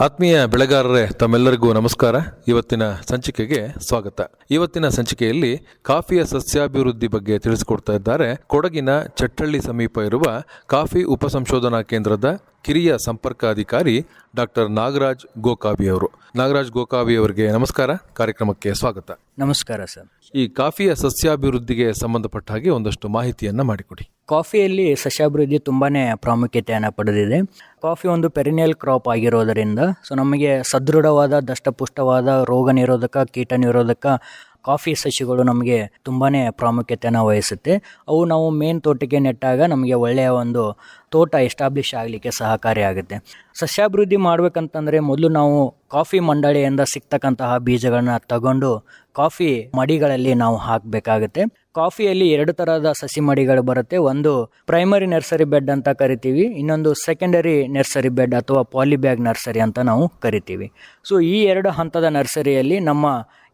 ಆತ್ಮೀಯ ಬೆಳೆಗಾರರೇ, ತಮ್ಮೆಲ್ಲರಿಗೂ ನಮಸ್ಕಾರ. ಇವತ್ತಿನ ಸಂಚಿಕೆಗೆ ಸ್ವಾಗತ. ಇವತ್ತಿನ ಸಂಚಿಕೆಯಲ್ಲಿ ಕಾಫಿಯ ಸಸ್ಯಾಭಿವೃದ್ಧಿ ಬಗ್ಗೆ ತಿಳಿಸಿಕೊಡ್ತಾ ಇದ್ದಾರೆ. ಕೊಡಗಿನ ಚಟ್ಟಳ್ಳಿ ಸಮೀಪ ಇರುವ ಕಾಫಿ ಉಪಸಂಶೋಧನಾ ಕೇಂದ್ರದ ಕಿರಿಯ ಸಂಪರ್ಕಾಧಿಕಾರಿ ಡಾಕ್ಟರ್ ನಾಗರಾಜ್ ಗೋಕಾವಿ ಅವರು. ನಾಗರಾಜ್ ಗೋಕಾವಿ ಅವರಿಗೆ ನಮಸ್ಕಾರ. ಕಾರ್ಯಕ್ರಮಕ್ಕೆ ಸ್ವಾಗತ. ನಮಸ್ಕಾರ ಸರ್. ಈ ಕಾಫಿಯ ಸಸ್ಯಾಭಿವೃದ್ಧಿಗೆ ಸಂಬಂಧಪಟ್ಟ ಹಾಗೆ ಒಂದಷ್ಟು ಮಾಹಿತಿಯನ್ನು ಮಾಡಿಕೊಡಿ. ಕಾಫಿಯಲ್ಲಿ ಸಸ್ಯಾಭಿವೃದ್ಧಿ ತುಂಬಾ ಪ್ರಾಮುಖ್ಯತೆಯನ್ನು ಪಡೆದಿದೆ. ಕಾಫಿ ಒಂದು ಪೆರಿನಿಯಲ್ ಕ್ರಾಪ್ ಆಗಿರೋದರಿಂದ ಸೊ ನಮಗೆ ಸದೃಢವಾದ ದಷ್ಟಪುಷ್ಟವಾದ ರೋಗ ನಿರೋಧಕ ಕೀಟ ನಿರೋಧಕ ಕಾಫಿ ಸಸಿಗಳು ನಮಗೆ ತುಂಬಾ ಪ್ರಾಮುಖ್ಯತೆಯನ್ನು ವಹಿಸುತ್ತೆ. ಅವು ನಾವು ಮೇನ್ ತೋಟಕ್ಕೆ ನೆಟ್ಟಾಗ ನಮಗೆ ಒಳ್ಳೆಯ ಒಂದು ತೋಟ ಎಸ್ಟಾಬ್ಲಿಷ್ ಆಗಲಿಕ್ಕೆ ಸಹಕಾರಿಯಾಗುತ್ತೆ ಸಸ್ಯಾಭಿವೃದ್ಧಿ ಮಾಡಬೇಕಂತಂದರೆ ಮೊದಲು ನಾವು ಕಾಫಿ ಮಂಡಳಿಯಿಂದ ಸಿಗ್ತಕ್ಕಂತಹ ಬೀಜಗಳನ್ನ ತಗೊಂಡು ಕಾಫಿ ಮಡಿಗಳಲ್ಲಿ ನಾವು ಹಾಕಬೇಕಾಗುತ್ತೆ. ಕಾಫಿಯಲ್ಲಿ ಎರಡು ಥರದ ಸಸಿ ಮಡಿಗಳು ಬರುತ್ತೆ. ಒಂದು ಪ್ರೈಮರಿ ನರ್ಸರಿ ಬೆಡ್ ಅಂತ ಕರಿತೀವಿ, ಇನ್ನೊಂದು ಸೆಕೆಂಡರಿ ನರ್ಸರಿ ಬೆಡ್ ಅಥವಾ ಪಾಲಿಬ್ಯಾಗ್ ನರ್ಸರಿ ಅಂತ ನಾವು ಕರಿತೀವಿ. ಸೊ ಈ ಎರಡು ಹಂತದ ನರ್ಸರಿಯಲ್ಲಿ ನಮ್ಮ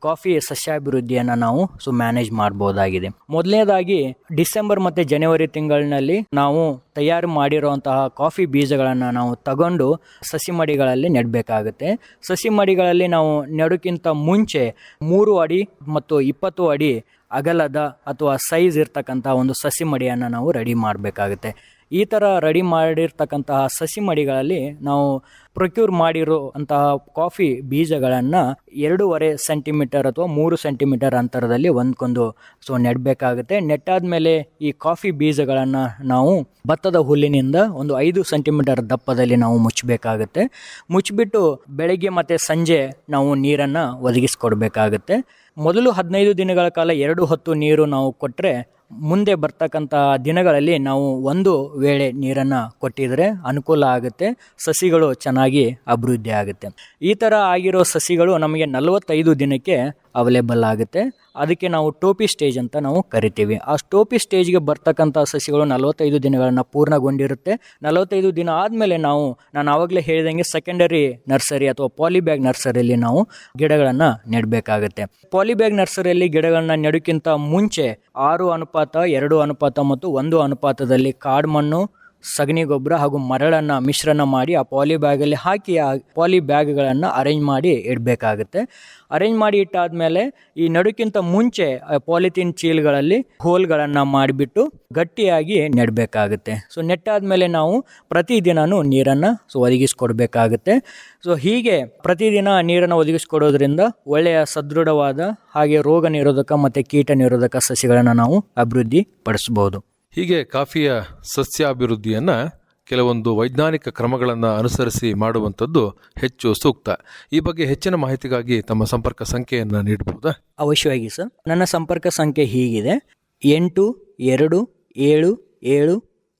ಕಾಫಿ ಸಸ್ಯಾಭಿವೃದ್ಧಿಯನ್ನು ನಾವು ಸೊ ಮ್ಯಾನೇಜ್ ಮಾಡ್ಬೋದಾಗಿದೆ. ಮೊದಲನೇದಾಗಿ ಡಿಸೆಂಬರ್ ಮತ್ತು ಜನವರಿ ತಿಂಗಳಿನಲ್ಲಿ ನಾವು ತಯಾರು ಮಾಡಿರುವಂತಹ ಕಾಫಿ ಬೀಜಗಳನ್ನು ನಾವು ತಗೊಂಡು ಸಸಿ ಮಡಿಗಳಲ್ಲಿ ನೆಡಬೇಕಾಗುತ್ತೆ. ಸಸಿ ಮಡಿಗಳಲ್ಲಿ ನಾವು ನೆಡೋಕ್ಕಿಂತ ಮುಂಚೆ ಮೂರು ಅಡಿ ಮತ್ತು ಇಪ್ಪತ್ತು ಅಡಿ ಅಗಲದ ಅಥವಾ ಸೈಜ್ ಇರ್ತಕ್ಕಂಥ ಒಂದು ಸಸಿ ಮಡಿಯನ್ನು ನಾವು ರೆಡಿ ಮಾಡಬೇಕಾಗುತ್ತೆ. ಈ ಥರ ರೆಡಿ ಮಾಡಿರ್ತಕ್ಕಂತಹ ಸಸಿ ಮಡಿಗಳಲ್ಲಿ ನಾವು ಪ್ರೊಕ್ಯೂರ್ ಮಾಡಿರೋ ಅಂತಹ ಕಾಫಿ ಬೀಜಗಳನ್ನು ಎರಡೂವರೆ ಸೆಂಟಿಮೀಟರ್ ಅಥವಾ ಮೂರು ಸೆಂಟಿಮೀಟರ್ ಅಂತರದಲ್ಲಿ ಒಂದ್ಕೊಂದು ಸೊ ನೆಡಬೇಕಾಗುತ್ತೆ ನೆಟ್ಟಾದ ಮೇಲೆ ಈ ಕಾಫಿ ಬೀಜಗಳನ್ನು ನಾವು ಭತ್ತದ ಹುಲ್ಲಿನಿಂದ ಒಂದು ಐದು ಸೆಂಟಿಮೀಟರ್ ದಪ್ಪದಲ್ಲಿ ನಾವು ಮುಚ್ಚಬೇಕಾಗುತ್ತೆ ಮುಚ್ಚಿಬಿಟ್ಟು ಬೆಳಗ್ಗೆ ಮತ್ತು ಸಂಜೆ ನಾವು ನೀರನ್ನು ಒದಗಿಸ್ಕೊಡ್ಬೇಕಾಗುತ್ತೆ. ಮೊದಲು ಹದಿನೈದು ದಿನಗಳ ಕಾಲ ಎರಡು ಹೊತ್ತು ನೀರು ನಾವು ಕೊಟ್ಟರೆ ಮುಂದೆ ಬರ್ತಕ್ಕಂಥ ದಿನಗಳಲ್ಲಿ ನಾವು ಒಂದು ವೇಳೆ ನೀರನ್ನು ಕೊಟ್ಟಿದರೆ ಅನುಕೂಲ ಆಗುತ್ತೆ, ಸಸಿಗಳು ಚೆನ್ನಾಗಿ ಅಭಿವೃದ್ಧಿ ಆಗುತ್ತೆ. ಈ ಥರ ಆಗಿರೋ ಸಸಿಗಳು ನಮಗೆ ನಲವತ್ತೈದು ದಿನಕ್ಕೆ ಅವೈಲೇಬಲ್ ಆಗುತ್ತೆ. ಅದಕ್ಕೆ ನಾವು ಟೋಪಿ ಸ್ಟೇಜ್ ಅಂತ ನಾವು ಕರಿತೀವಿ. ಆ ಟೋಪಿ ಸ್ಟೇಜ್ಗೆ ಬರ್ತಕ್ಕಂಥ ಸಸಿಗಳು ನಲವತ್ತೈದು ದಿನಗಳನ್ನು ಪೂರ್ಣಗೊಂಡಿರುತ್ತೆ. ನಲವತ್ತೈದು ದಿನ ಆದಮೇಲೆ ನಾವು, ನಾನು ಆವಾಗಲೇ ಹೇಳಿದಂಗೆ ಸೆಕೆಂಡರಿ ನರ್ಸರಿ ಅಥವಾ ಪಾಲಿಬ್ಯಾಗ್ ನರ್ಸರಿಯಲ್ಲಿ ನಾವು ಗಿಡಗಳನ್ನು ನೆಡಬೇಕಾಗುತ್ತೆ. ಪಾಲಿಬ್ಯಾಗ್ ನರ್ಸರಿಯಲ್ಲಿ ಗಿಡಗಳನ್ನ ನೆಡೋಕ್ಕಿಂತ ಮುಂಚೆ ಆರು ಅನುಪಾತ ಎರಡು ಅನುಪಾತ ಮತ್ತು ಒಂದು ಅನುಪಾತದಲ್ಲಿ ಕಾಡ್ಮಣ್ಣು ಸಗಣಿ ಗೊಬ್ಬರ ಹಾಗೂ ಮರಳನ್ನು ಮಿಶ್ರಣ ಮಾಡಿ ಆ ಪಾಲಿ ಬ್ಯಾಗಲ್ಲಿ ಹಾಕಿ ಆ ಪಾಲಿ ಬ್ಯಾಗ್ಗಳನ್ನು ಅರೇಂಜ್ ಮಾಡಿ ಇಡಬೇಕಾಗುತ್ತೆ. ಅರೇಂಜ್ ಮಾಡಿ ಇಟ್ಟಾದ್ಮೇಲೆ ಈ ನಡುಕ್ಕಿಂತ ಮುಂಚೆ ಪಾಲಿಥೀನ್ ಚೀಲ್ಗಳಲ್ಲಿ ಹೋಲ್ಗಳನ್ನು ಮಾಡಿಬಿಟ್ಟು ಗಟ್ಟಿಯಾಗಿ ನೆಡಬೇಕಾಗುತ್ತೆ. ಸೊ ನೆಟ್ಟಾದ್ಮೇಲೆ ನಾವು ಪ್ರತಿದಿನವೂ ನೀರನ್ನು ಸೊ, ಒದಗಿಸ್ಕೊಡ್ಬೇಕಾಗುತ್ತೆ. ಸೊ ಹೀಗೆ ಪ್ರತಿದಿನ ನೀರನ್ನು ಒದಗಿಸ್ಕೊಡೋದ್ರಿಂದ ಒಳ್ಳೆಯ ಸದೃಢವಾದ ಹಾಗೆ ರೋಗ ನಿರೋಧಕ ಮತ್ತು ಕೀಟ ನಿರೋಧಕ ಸಸಿಗಳನ್ನು ನಾವು ಅಭಿವೃದ್ಧಿ ಪಡಿಸ್ಬೋದು ಹೀಗೆ ಕಾಫಿಯ ಸಸ್ಯಾಭಿವೃದ್ಧಿಯನ್ನು ಕೆಲವೊಂದು ವೈಜ್ಞಾನಿಕ ಕ್ರಮಗಳನ್ನು ಅನುಸರಿಸಿ ಮಾಡುವಂಥದ್ದು ಹೆಚ್ಚು ಸೂಕ್ತ. ಈ ಬಗ್ಗೆ ಹೆಚ್ಚಿನ ಮಾಹಿತಿಗಾಗಿ ತಮ್ಮ ಸಂಪರ್ಕ ಸಂಖ್ಯೆಯನ್ನು ನೀಡಬಹುದಾ ಅವಶ್ಯವಾಗಿ ಸರ್. ನನ್ನ ಸಂಪರ್ಕ ಸಂಖ್ಯೆ ಹೀಗಿದೆ. ಎಂಟು ಎರಡು ಏಳು ಏಳು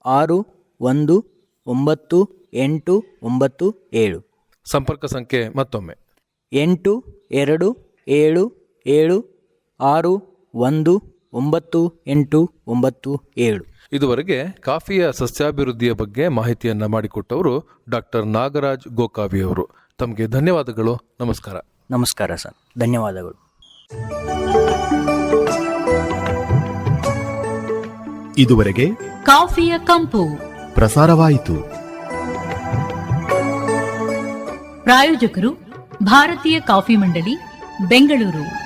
ಆರು ಒಂದು ಒಂಬತ್ತು ಎಂಟು ಒಂಬತ್ತು ಏಳು. ಸಂಪರ್ಕ ಸಂಖ್ಯೆ ಮತ್ತೊಮ್ಮೆ. ಎಂಟು ಎರಡು ಏಳು ಏಳು ಆರು ಒಂದು ಒಂಬತ್ತು ಎಂಟು ಒಂಬತ್ತು ಏಳು. ಇದುವರೆಗೆ ಕಾಫಿಯ ಸಸ್ಯಾಭಿವೃದ್ಧಿಯ ಬಗ್ಗೆ ಮಾಹಿತಿಯನ್ನು ಮಾಡಿಕೊಟ್ಟವರು ಡಾಕ್ಟರ್ ನಾಗರಾಜ್ ಗೋಕಾವಿಯವರು ತಮಗೆ ಧನ್ಯವಾದಗಳು. ನಮಸ್ಕಾರ. ನಮಸ್ಕಾರ ಸರ್. ಧನ್ಯವಾದಗಳು. ಇದುವರೆಗೆ ಕಾಫಿಯ ಕಂಪು. ಪ್ರಸಾರವಾಯಿತು. ಪ್ರಾಯೋಜಕರು ಭಾರತೀಯ ಕಾಫಿ ಮಂಡಳಿ ಬೆಂಗಳೂರು.